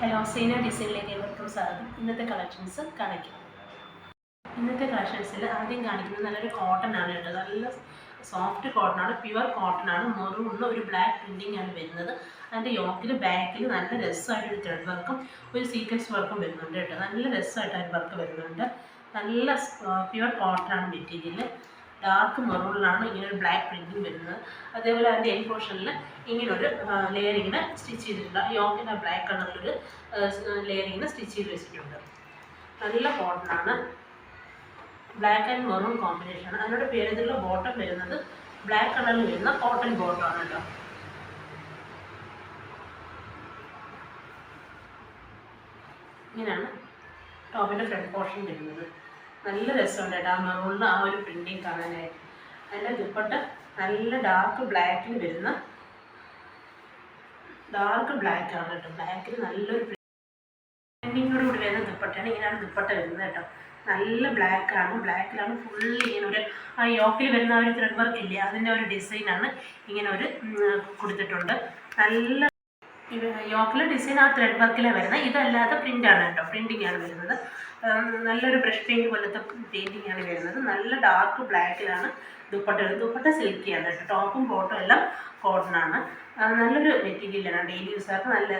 Hello Seena ഡിസൈനിലേക്ക് ഏവർക്കും സ്വാഗതം. ഇന്നത്തെ കളക്ഷൻസ് കാണിക്കാം ഇന്നത്തെ കളക്ഷൻസിൽ ആദ്യം കാണിക്കുന്നത് നല്ലൊരു കോട്ടൺ ആണ് കേട്ടോ. നല്ല സോഫ്റ്റ് കോട്ടൺ ആണ് പ്യുവർ കോട്ടൺ ആണ്. മെറൂണിൽ ഒരു ബ്ലാക്ക് പ്രിന്റിംഗ് ആണ് വരുന്നത്. അതിന്റെ യോക്കിൽ ബാക്കിൽ നല്ല രസമായിട്ട് ഒരു ത്രെഡ് വർക്കും ഒരു സീക്വൻസ് വർക്കും വരുന്നുണ്ട് കേട്ടോ. നല്ല രസമായിട്ട് അതിന് വർക്ക് വരുന്നുണ്ട്. നല്ല പ്യുവർ കോട്ടൺ ആണ് മെറ്റീരിയൽ ഡാർക്ക് മെറൂണിലാണ് ഇങ്ങനെ ഒരു ബ്ലാക്ക് പ്രിന്റിങ് വരുന്നത്. അതേപോലെ അതിന്റെ എൻ പോർഷനിൽ ഇങ്ങനൊരു ലെയർ സ്റ്റിച്ച് ചെയ്തിട്ടുണ്ട്. യോക്കിന്റെ ബ്ലാക്ക് കളറിലൊരു ലെയർ സ്റ്റിച്ച് ചെയ്ത് വെച്ചിട്ടുണ്ട്. നല്ല കോട്ടണാണ് ബ്ലാക്ക് ആൻഡ് മെറൂൺ കോമ്പിനേഷൻ ആണ്. അതിനോട് പേര് ഇതിലുള്ള ബോട്ടം വരുന്നത് ബ്ലാക്ക് കളറിൽ വരുന്ന കോട്ടൺ ബോട്ടം ആണ് കേട്ടോ. ഇങ്ങനെയാണ് ടോപ്പിന്റെ ഫ്രണ്ട് പോർഷൻ വരുന്നത്. നല്ല രസമുണ്ട് കേട്ടോ ആ മറൂണിന് ആ ഒരു പ്രിന്റിങ് കാണാനായിട്ട്. അതിന്റെ ദുപ്പട്ട നല്ല ഡാർക്ക് ബ്ലാക്കിൽ വരുന്ന ഡാർക്ക് ബ്ലാക്ക് ആണ് കേട്ടോ. ബ്ലാക്കിൽ നല്ലൊരു പ്രിന്റിങ്ങോട് കൂടി വരുന്ന ദുപ്പട്ടയാണ് ഇങ്ങനെയാണ് ദുപ്പട്ട വരുന്നത് കേട്ടോ. നല്ല ബ്ലാക്കാണ് ബ്ലാക്കിലാണ് ഫുൾ ഇങ്ങനെ ഒരു ആ യോക്കിൽ വരുന്ന ഒരു ത്രെഡ് വർക്ക് ഇല്ലേ? അതിന്റെ ഒരു ഡിസൈനാണ് ഇങ്ങനെ ഒരു കൊടുത്തിട്ടുണ്ട്. നല്ല യോക്കിലെ ഡിസൈൻ ആ ത്രെഡ് വർക്കിലാണ് വരുന്നത്. ഇതല്ലാതെ പ്രിന്റ് ആണ് കേട്ടോ. പ്രിന്റിംഗ് ആണ് വരുന്നത്. നല്ലൊരു ബ്രഷ് പെയിന്റ് പോലത്തെ പെയിന്റിംഗ് ആണ് വരുന്നത്. നല്ല ഡാർക്ക് ബ്ലാക്കിലാണ് ദുപ്പട്ട ദുപ്പട്ട സിൽക്കിയാണ് കേട്ടോ. ടോപ്പും ബോട്ടും എല്ലാം കോട്ടൺ ആണ്. നല്ലൊരു മെറ്റീരിയലാണ് ഡെയിലി യൂസാർക്ക് നല്ല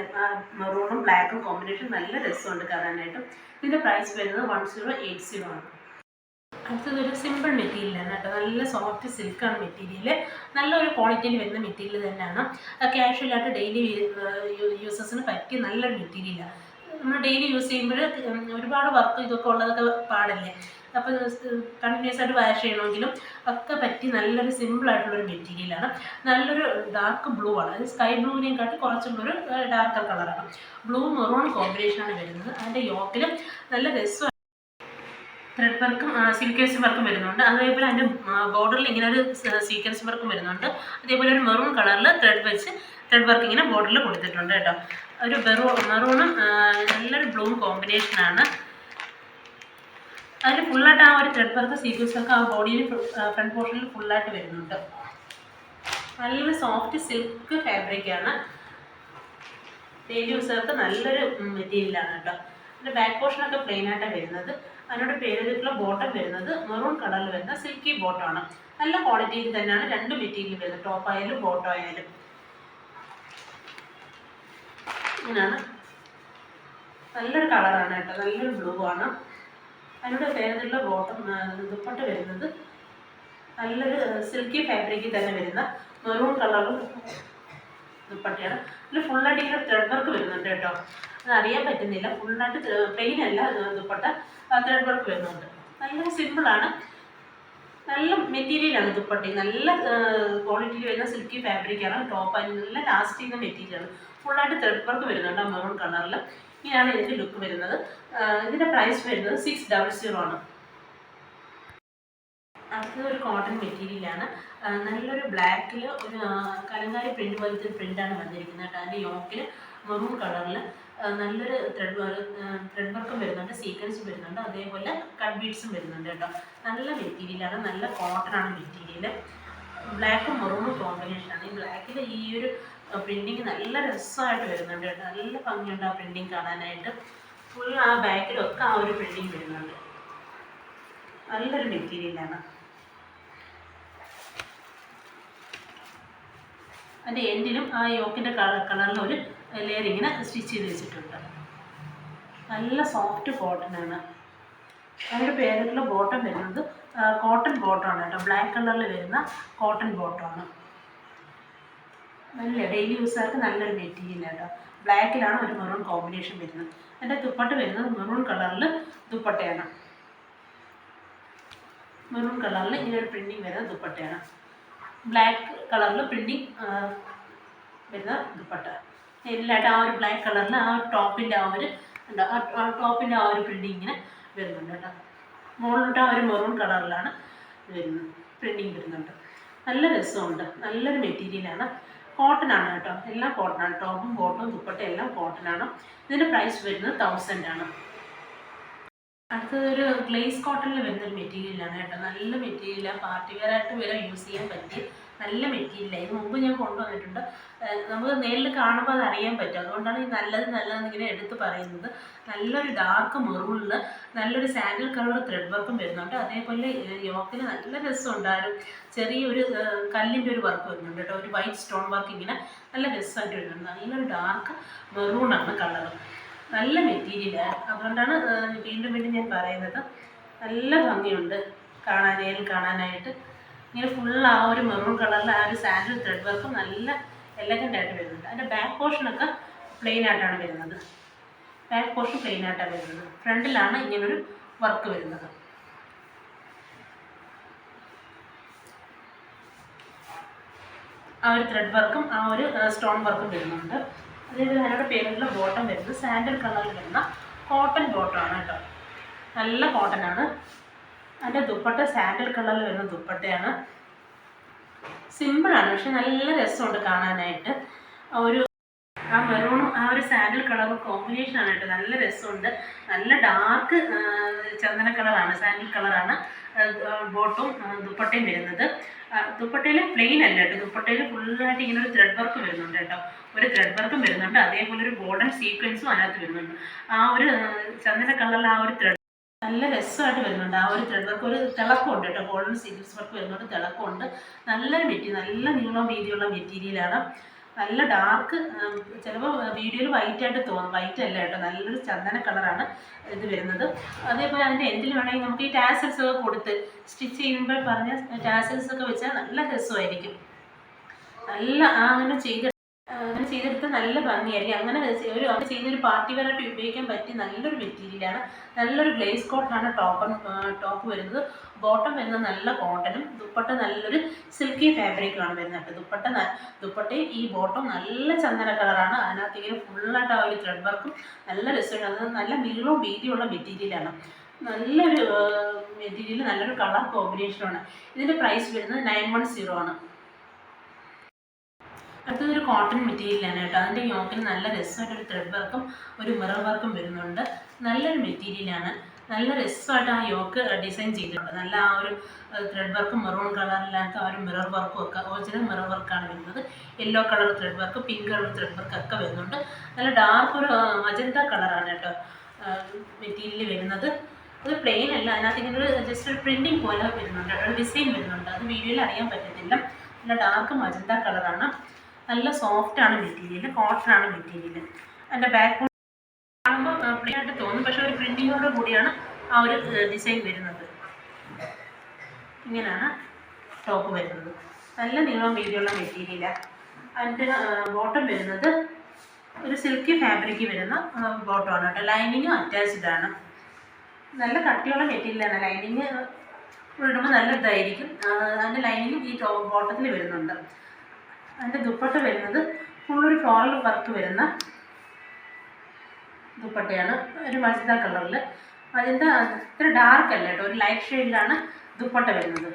മെറൂണും ബ്ലാക്കും കോമ്പിനേഷൻ നല്ല രസമുണ്ട് കാണാനായിട്ട്. ഇതിന്റെ പ്രൈസ് വരുന്നത് വൺ സീറോ എയ്റ്റ് സീറോ ആണ്. അടുത്തതൊരു സിമ്പിൾ മെറ്റീരിയലാണ് കേട്ടോ. നല്ല സോഫ്റ്റ് സിൽക്കാണ് മെറ്റീരിയൽ നല്ലൊരു ക്വാളിറ്റിയിൽ വരുന്ന മെറ്റീരിയൽ തന്നെയാണ്. ക്യാഷ്വലായിട്ട് ഡെയിലി യൂസസിന് പറ്റിയ നല്ലൊരു മെറ്റീരിയലാണ് നമ്മൾ ഡെയിലി യൂസ് ചെയ്യുമ്പോൾ ഒരുപാട് വർക്ക് ഇതൊക്കെ ഉള്ളതൊക്കെ പാടല്ലേ? അപ്പോൾ കണ്ടിന്യൂസ് ആയിട്ട് വാഷ് ചെയ്യണമെങ്കിലും ഒക്കെ പറ്റി നല്ലൊരു സിമ്പിൾ ആയിട്ടുള്ളൊരു മെറ്റീരിയലാണ് നല്ലൊരു ഡാർക്ക് ബ്ലൂ ആണ്. അത് സ്കൈ ബ്ലൂവിനെയും കാട്ടി കുറച്ചുള്ളൊരു ഡാർക്കർ കളറാണ് ബ്ലൂ മെറൂൺ കോമ്പിനേഷനാണ് വരുന്നത്. അതിന്റെ യോക്കിലും നല്ല രസം ത്രെഡ് വർക്കും സീക്വൻസ് വർക്കും വരുന്നുണ്ട്. അതേപോലെ അതിന്റെ ബോർഡറിൽ ഇങ്ങനെ ഒരു സീക്വൻസ് വർക്കും വരുന്നുണ്ട്. അതേപോലെ ഒരു മെറൂൺ കളറിൽ ത്രെഡ് വെച്ച് ത്രെഡ് വർക്ക് ഇങ്ങനെ ബോർഡറിൽ കൊടുത്തിട്ടുണ്ട് കേട്ടോ. ഒരു ബെറൂ മെറൂണും നല്ലൊരു ബ്ലൂ കോമ്പിനേഷനാണ് അതിൽ ഫുള്ളായിട്ട് ആ ഒരു ത്രെഡ് വർക്ക് സീക്വൻസ് വർക്ക് ആ ബോഡിയിൽ ഫ്രണ്ട് പോർഷനിൽ ഫുള്ളായിട്ട് വരുന്നുണ്ട്. നല്ലൊരു സോഫ്റ്റ് സിൽക്ക് ഫാബ്രിക്കാണ് ഡെയിലി യൂസർക്ക് നല്ലൊരു മെറ്റീരിയലാണ് കേട്ടോ. അതിന്റെ ബാക്ക് പോർഷനൊക്കെ പ്ലെയിനായിട്ടാണ് വരുന്നത്. അതിനോട് പേരിട്ടുള്ള ബോട്ടം വരുന്നത് മെറൂൺ കളറിൽ വരുന്ന സിൽക്കി ബോട്ടമാണ് നല്ല ക്വാളിറ്റിയിൽ തന്നെയാണ് രണ്ട് മെറ്റീരിയൽ വരുന്നത്. ടോപ്പ് ആയാലും ബോട്ടം ആയാലും. ഇങ്ങനെയാണ്. നല്ലൊരു കളറാണ് കേട്ടോ. നല്ലൊരു ബ്ലൂ ആണ്. അതിനോട് പേരിട്ടുള്ള ബോട്ടം ദുപ്പട്ട വരുന്നത്. നല്ലൊരു സിൽക്കി ഫാബ്രിക്കിൽ തന്നെ വരുന്ന മെറൂൺ കളറും ദുപ്പട്ടയാണ് ഇതിൽ ഫുള്ളായിട്ട് ഇങ്ങനെ ത്രെഡ് വർക്ക് വരുന്നുണ്ട് കേട്ടോ. അത് അറിയാൻ പറ്റുന്നില്ല. ഫുള്ളായിട്ട് പ്ലെയിൻ അല്ല ദുപ്പട്ട. ത്രെഡ് വർക്ക് വരുന്നുണ്ട്. നല്ല സിമ്പിളാണ് നല്ല മെറ്റീരിയലാണ് ദുപ്പട്ടി നല്ല ക്വാളിറ്റിയിൽ വരുന്ന സിൽക്കി ഫാബ്രിക്കാണ് ടോപ്പ് നല്ല ലാസ്റ്റ് ചെയ്യുന്ന മെറ്റീരിയലാണ് ഫുള്ളായിട്ട് ത്രെഡ് വർക്ക് വരുന്നുണ്ട് മെറൂൺ കളറിൽ ഇങ്ങനെയാണ് ഇതിന്റെ ലുക്ക് വരുന്നത്. ഇതിന്റെ പ്രൈസ് വരുന്നത് സിക്സ് ഡബിൾ സീറോ ആണ്. അടുത്തത് ഒരു കോട്ടൺ മെറ്റീരിയലാണ് നല്ലൊരു ബ്ലാക്കിൽ ഒരു കലങ്കാരി പ്രിന്റ് പോലത്തെ ഒരു പ്രിന്റാണ് വന്നിരിക്കുന്നത് കേട്ടോ. അതിന്റെ യോക്കിൽ മെറൂൺ കളറിൽ നല്ലൊരു ത്രെഡ് ത്രെഡ് വർക്കും വരുന്നുണ്ട് സീക്വൻസും വരുന്നുണ്ട്. അതേപോലെ കട്ട് ബീഡ്സും വരുന്നുണ്ട് കേട്ടോ. നല്ല മെറ്റീരിയലാണ് നല്ല കോട്ടൺ ആണ് മെറ്റീരിയൽ ബ്ലാക്കും മെറൂണും കോമ്പിനേഷനാണ് ഈ ബ്ലാക്കിൽ ഈ ഒരു പ്രിന്റിങ് നല്ല രസമായിട്ട് വരുന്നുണ്ട് കേട്ടോ. നല്ല ഭംഗിയുണ്ട് ആ പ്രിന്റിങ് കാണാനായിട്ട്. ഫുൾ ആ ബാക്കിലൊക്കെ ആ ഒരു പ്രിന്റിങ് വരുന്നുണ്ട്. നല്ലൊരു മെറ്റീരിയലാണ് അതിന്റെ എൻഡിലും ആ യോക്കിന്റെ കളർ കളറിൽ ഒരു സ്റ്റിച്ച് ചെയ്ത് വെച്ചിട്ടുണ്ട്. നല്ല സോഫ്റ്റ് കോട്ടൺ ആണ്. അതിന്റെ പേരിട്ടുള്ള ബോട്ടം വരുന്നത് കോട്ടൺ ബോട്ടമാണ് കേട്ടോ. ബ്ലാക്ക് കളറിൽ വരുന്ന കോട്ടൺ ബോട്ടമാണ് നല്ല ഡെയിലി യൂസുകാർക്ക് നല്ലൊരു മെറ്റീരിയൽ കേട്ടോ. ബ്ലാക്കിലാണ് ഒരു മെറൂൺ കോമ്പിനേഷൻ വരുന്നത്. അതിന്റെ ദുപ്പട്ട വരുന്നത് മെറൂൺ കളറിൽ ദുപ്പട്ടയാണ്. മെറൂൺ കളറിൽ ഇങ്ങനെ ഒരു പ്രിന്റിങ് വരുന്ന ദുപ്പട്ടയാണ്. ബ്ലാക്ക് കളറിൽ പ്രിന്റിങ് വരുന്ന ദുപ്പട്ട. എല്ലായിട്ട് ആ ഒരു ബ്ലാക്ക് കളറിൽ ആ ടോപ്പിന്റെ ആ ഒരു എന്താ ആ ടോപ്പിന്റെ ആ ഒരു പ്രിന്റിങ് ഇങ്ങനെ വരുന്നുണ്ട് കേട്ടോ. മുകളിലോട്ട് ആ ഒരു മെറൂൺ കളറിലാണ് വരുന്നത് പ്രിന്റിങ് വരുന്നുണ്ട്. നല്ല രസമുണ്ട്. നല്ലൊരു മെറ്റീരിയലാണ് കോട്ടൺ ആണ് കേട്ടോ. എല്ലാം കോട്ടൺ ആണ്. ടോപ്പും ബോട്ടവും ദുപ്പട്ട എല്ലാം കോട്ടൺ ആണ്. ഇതിന്റെ പ്രൈസ് വരുന്നത് തൗസൻഡ് ആണ്. അടുത്തതൊരു ഗ്ലേസ് കോട്ടണിൽ വരുന്ന ഒരു മെറ്റീരിയലാണ് കേട്ടോ. നല്ല മെറ്റീരിയലാണ് പാർട്ടി വെയർ ആയിട്ട് വരെ യൂസ് ചെയ്യാൻ പറ്റിയ നല്ല മെറ്റീരിയലാണ് ഇത് മുമ്പ് ഞാൻ കൊണ്ടുവന്നിട്ടുണ്ട്. നമുക്ക് നേരിൽ കാണുമ്പോൾ അത് അറിയാൻ പറ്റും. അതുകൊണ്ടാണ് ഈ നല്ലത് നല്ലതെന്ന് ഇങ്ങനെ എടുത്ത് പറയുന്നത്. നല്ലൊരു ഡാർക്ക് മെറൂണിൽ നല്ലൊരു സാൻഡൽ കളർ ത്രെഡ് വർക്കും വരുന്നുണ്ട്. അതേപോലെ യോക്കിന് നല്ല രസമുണ്ട് ആ ഒരു ചെറിയൊരു കല്ലിന്റെ ഒരു വർക്ക് വരുന്നുണ്ട് കേട്ടോ. ഒരു വൈറ്റ് സ്റ്റോൺ വർക്ക് ഇങ്ങനെ നല്ല രസമായിട്ട് വരുന്നുണ്ട്. നല്ലൊരു ഡാർക്ക് മെറൂണാണ് കളർ നല്ല മെറ്റീരിയലാണ് അതുകൊണ്ടാണ് വീണ്ടും വീണ്ടും ഞാൻ പറയുന്നത്. നല്ല ഭംഗിയുണ്ട് കാണാനേൽ കാണാനായിട്ട്. ഇങ്ങനെ ഫുൾ ആ ഒരു മെറൂൺ കളറിൽ ആ ഒരു സാൻഡിൽ ത്രെഡ് വർക്കും നല്ല എലഗന്റ് ആയിട്ട് വരുന്നുണ്ട്. അതിന്റെ ബാക്ക് പോർഷനൊക്കെ പ്ലെയിൻ ആയിട്ടാണ് വരുന്നത്. ബാക്ക് പോർഷൻ പ്ലെയിൻ ആയിട്ടാണ് വരുന്നത്. ഫ്രണ്ടിലാണ് ഇങ്ങനൊരു വർക്ക് വരുന്നത്. ആ ഒരു ത്രെഡ് വർക്കും ആ ഒരു സ്റ്റോൺ വർക്കും വരുന്നുണ്ട്. അതേപോലെ ഞങ്ങളുടെ പേരുള്ള ബോട്ടം വരുന്നത് സാൻഡൽ കളറിൽ വരുന്ന കോട്ടൺ ബോട്ടമാണ് കേട്ടോ. നല്ല കോട്ടൺ ആണ്. അതിന്റെ ദുപ്പട്ട സാൻഡൽ കളറിൽ വരുന്ന ദുപ്പട്ടയാണ്. സിമ്പിളാണ് പക്ഷെ നല്ല രസമുണ്ട് കാണാനായിട്ട്. ഒരു ആ മെറൂണും ആ ഒരു സാൻഡൽ കളറും കോമ്പിനേഷൻ ആണ് കേട്ടോ. നല്ല രസമുണ്ട്. നല്ല ഡാർക്ക് ചന്ദന കളറാണ് സാൻഡൽ കളറാണ് ബോട്ടും ദുപ്പട്ടയും വരുന്നത്. ദുപ്പട്ടയിൽ പ്ലെയിൻ അല്ല കേട്ടോ. ദുപ്പട്ടയിൽ ഫുള്ളായിട്ട് ഇങ്ങനെ ഒരു ത്രെഡ് വർക്ക് വരുന്നുണ്ട് കേട്ടോ. ഒരു ത്രെഡ് വർക്കും വരുന്നുണ്ട്. അതേപോലെ ഒരു ഗോൾഡൻ സീക്വൻസും അതിനകത്ത് വരുന്നുണ്ട്. ആ ഒരു ചന്ദന കളറിൽ ആ ഒരു ത്രെഡ് നല്ല രസമായിട്ട് വരുന്നുണ്ട്. ആ ഒരു ത്രെഡ് വർക്ക് ഒരു തിളക്കമുണ്ട് കേട്ടോ. ഗോൾഡൻ സീക്വൻസ് വർക്ക് വരുന്നുണ്ട് തിളക്കമുണ്ട്. നല്ല മെറ്റീരിയൽ നല്ല നീളം വീതിയുള്ള മെറ്റീരിയലാണ്. നല്ല ഡാർക്ക് ചിലപ്പോൾ വീഡിയോയിൽ വൈറ്റ് ആയിട്ട് തോന്നും. വൈറ്റ് അല്ല കേട്ടോ നല്ലൊരു ചന്ദന കളറാണ് ഇത് വരുന്നത്. അതേപോലെ അതിന്റെ എൻഡിൽ വേണമെങ്കിൽ നമുക്ക് ഈ ടാസൽസ് ഒക്കെ കൊടുത്ത് സ്റ്റിച്ച് ചെയ്യുമ്പോൾ പറഞ്ഞ ടാസൽസ് ഒക്കെ വെച്ചാൽ നല്ല രസമായിരിക്കും. നല്ല അങ്ങനെ ചെയ്ത് അങ്ങനെ ചെയ്തെടുത്താൽ നല്ല ഭംഗിയായിരിക്കും. അങ്ങനെ ഒരു അങ്ങനെ ചെയ്തൊരു പാർട്ടി വെയറായിട്ട് ഉപയോഗിക്കാൻ പറ്റിയ നല്ലൊരു മെറ്റീരിയലാണ് നല്ലൊരു ഗ്ലേസ് കോട്ടാണ് ടോപ്പ് ടോപ്പ് വരുന്നത്. ബോട്ടം വരുന്ന നല്ല കോട്ടനും ദുപ്പട്ട നല്ലൊരു സിൽക്കി ഫാബ്രിക്കുമാണ് വരുന്നത് ദുപ്പട്ട ദുപ്പട്ടയും ഈ ബോട്ടം നല്ല ചന്ദന കളറാണ് അതിനകത്ത് ഇങ്ങനെ ഫുള്ളായിട്ട് ആ ഒരു ത്രെഡ് വർക്കും നല്ല രസമാണ് അത് നല്ല നീളവും വീതിയുള്ള മെറ്റീരിയലാണ് നല്ലൊരു മെറ്റീരിയൽ നല്ലൊരു കളർ കോമ്പിനേഷനാണ് ഇതിന്റെ പ്രൈസ് വരുന്നത് നയൻ വൺ സീറോ ആണ്. അടുത്തതൊരു കോട്ടൺ മെറ്റീരിയലാണ് കേട്ടോ. അതിന്റെ യോക്കിന് നല്ല രസമായിട്ടൊരു ത്രെഡ് വർക്കും ഒരു മിറർ വർക്കും വരുന്നുണ്ട്. നല്ലൊരു മെറ്റീരിയലാണ് നല്ല രസമായിട്ട് ആ യോക്ക് ഡിസൈൻ ചെയ്തിട്ടുണ്ട്. നല്ല ആ ഒരു ത്രെഡ് വർക്കും മെറൂൺ കളറിലാത്ത ആ ഒരു മിറർ വർക്കും ഒക്കെ ഒറിജിനൽ മിറർ വർക്കാണ് വരുന്നത്. Yellow colour thread work pink colour thread work ഒക്കെ വരുന്നുണ്ട്. നല്ല ഡാർക്ക് ഒരു മജന്ത കളറാണ് കേട്ടോ മെറ്റീരിയൽ വരുന്നത്. അത് പ്ലെയിൻ അല്ല അതിനകത്ത് ഇങ്ങനെ ഒരു ജസ്റ്റ് ഒരു പ്രിന്റിങ് പോലെ വരുന്നുണ്ട് ഒരു ഡിസൈൻ വരുന്നുണ്ട്. അത് വീഡിയോയിൽ അറിയാൻ പറ്റത്തില്ല. നല്ല ഡാർക്ക് മജന്ത കളറാണ് നല്ല സോഫ്റ്റ് ആണ് മെറ്റീരിയൽ കോട്ടൺ ആണ് മെറ്റീരിയൽ അതിന്റെ ബാക്ക് കാണുമ്പോൾ പ്ലെയിൻ ആയിട്ട് തോന്നും പക്ഷേ കൂടിയാണ് ആ ഒരു ഡിസൈൻ വരുന്നത്. ഇങ്ങനെയാണ് ടോപ്പ് വരുന്നത്. നല്ല നീളം വീതിയുള്ള മെറ്റീരിയലാണ് അതിന്റെ ബോട്ടം വരുന്നത് ഒരു സിൽക്കി ഫാബ്രിക് വരുന്ന ബോട്ടമാണ് കേട്ടോ. ലൈനിങ്ങും അറ്റാച്ച്ഡ് ആണ്. നല്ല കട്ടിയുള്ള മെറ്റീരിയലാണ് ലൈനിങ് ഇടുമ്പോൾ നല്ല ഇതായിരിക്കും. അതിന്റെ ലൈനിങ് ഈ ബോട്ടത്തിൽ വരുന്നുണ്ട്. അതിന്റെ ദുപ്പട്ട വരുന്നത് ഫുള്ളൊരു ഫ്ലോറൽ വർക്ക് വരുന്ന ദുപ്പട്ടയാണ്. ഒരു മജന്ത കളറിൽ അതിന്റെ ഇത്ര ഡാർക്ക് അല്ല കേട്ടോ ഒരു ലൈറ്റ് ഷെയ്ഡിലാണ് ദുപ്പട്ട വരുന്നത്.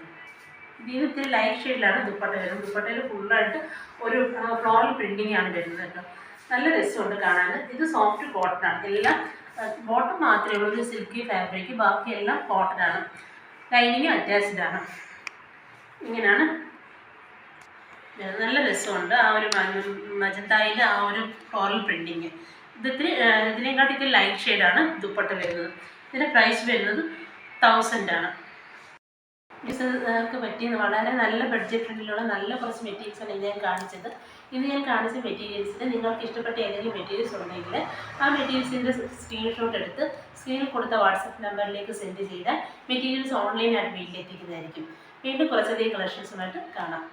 ഇതിന് ഇത്തിരി ലൈറ്റ് ഷെയ്ഡിലാണ് ദുപ്പട്ട വരുന്നത്. ദുപ്പട്ടയിൽ ഫുള്ളായിട്ട് ഒരു ഫ്ലോറൽ പ്രിന്റിംഗ് ആണ് വരുന്നത് കേട്ടോ നല്ല രസമുണ്ട് കാണാൻ ഇത് സോഫ്റ്റ് കോട്ടൺ ആണ്. എല്ലാം ബോട്ടം മാത്രമേ ഉള്ളൂ. ഒരു സിൽക്കി ഫാബ്രിക് ബാക്കി എല്ലാം കോട്ടൺ ആണ്. ലൈനിങ് അറ്റാച്ച്ഡ് ആണ്. ഇങ്ങനെയാണ്. നല്ല രസമുണ്ട്. ആ ഒരു മജന്തായിൽ ആ ഒരു ഫ്ലോറൽ പ്രിന്റിങ് ഇത് ഇത്തിരി ആ, ഇതിനെക്കാട്ടി ഇത്തിരി ലൈറ്റ് ഷെയ്ഡാണ് ദുപ്പട്ട വരുന്നത്. ഇതിന്റെ പ്രൈസ് വരുന്നത് തൗസൻഡ് ആണ്. ബിസിനസ്സുകാർക്ക് പറ്റിയത് വളരെ നല്ല ബഡ്ജറ്റ് ഫ്രണ്ടിലുള്ള നല്ല കുറച്ച് മെറ്റീരിയൽസാണ് ഞാൻ കാണിച്ചത്. ഇത് ഞാൻ കാണിച്ച മെറ്റീരിയൽസിൽ നിങ്ങൾക്ക് ഇഷ്ടപ്പെട്ട ഏതെങ്കിലും മെറ്റീരിയൽസ് ഉണ്ടെങ്കിൽ ആ മെറ്റീരിയൽസിന്റെ സ്ക്രീൻഷോട്ട് എടുത്ത് സ്ക്രീനിൽ കൊടുത്ത വാട്സപ്പ് നമ്പറിലേക്ക് സെൻഡ് ചെയ്താൽ മെറ്റീരിയൽസ് ഓൺലൈനായിട്ട് വീട്ടിലെത്തിക്കുന്നതായിരിക്കും വീണ്ടും കുറച്ചധികം കളക്ഷൻസുമായിട്ട് കാണാം.